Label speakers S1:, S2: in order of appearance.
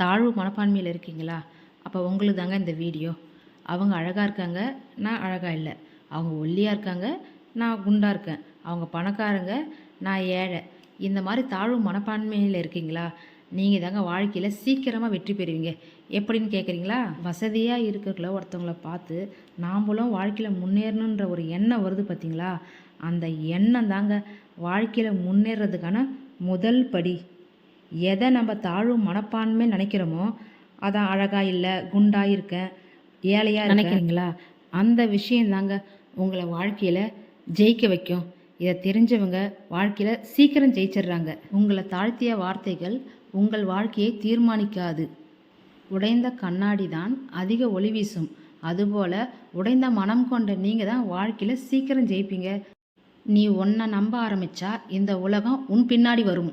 S1: தாழ்வு மனப்பான்மையில் இருக்கீங்களா? அப்போ உங்களுக்கு தாங்க இந்த வீடியோ. அவங்க அழகாக இருக்காங்க நான் அழகாக இல்லை. அவங்க ஒல்லியாக இருக்காங்க நான் குண்டாக இருக்கேன். அவங்க பணக்காரங்க நான் ஏழை. இந்த மாதிரி தாழ்வு மனப்பான்மையில் இருக்கீங்களா? நீங்கள் தாங்க வாழ்க்கையில் சீக்கிரமாக வெற்றி பெறுவீங்க. எப்படின்னு கேட்குறீங்களா வசதியாக இருக்கிற ஒருத்தவங்கள பார்த்து நாம்பளும் வாழ்க்கையில் முன்னேறணுன்ற ஒரு எண்ணம் வருது பார்த்தீங்களா அந்த எண்ணம் தாங்க வாழ்க்கையில் முன்னேறதுக்கான முதல் படி. எதை நம்ம தாழ்வு மனப்பான்மை நினைக்கிறோமோ அதான் அழகா இல்லை குண்டா இருக்கேன் ஏழையா நினைக்கிறீங்களா? அந்த விஷயம் தாங்க உங்களை வாழ்க்கையில் ஜெயிக்க வைக்கும். இதை தெரிஞ்சவங்க வாழ்க்கையில் சீக்கிரம் ஜெயிச்சிடுறாங்க. உங்களை தாழ்த்திய வார்த்தைகள் உங்கள் வாழ்க்கையை தீர்மானிக்காது. உடைந்த கண்ணாடி தான் அதிக ஒளி வீசும். அதுபோல் உடைந்த மனம் கொண்ட நீங்கள் தான் வாழ்க்கையில் சீக்கிரம் ஜெயிப்பீங்க. நீ உன்னை நம்ப ஆரம்பிச்சா இந்த உலகம் உன் பின்னாடி வரும்.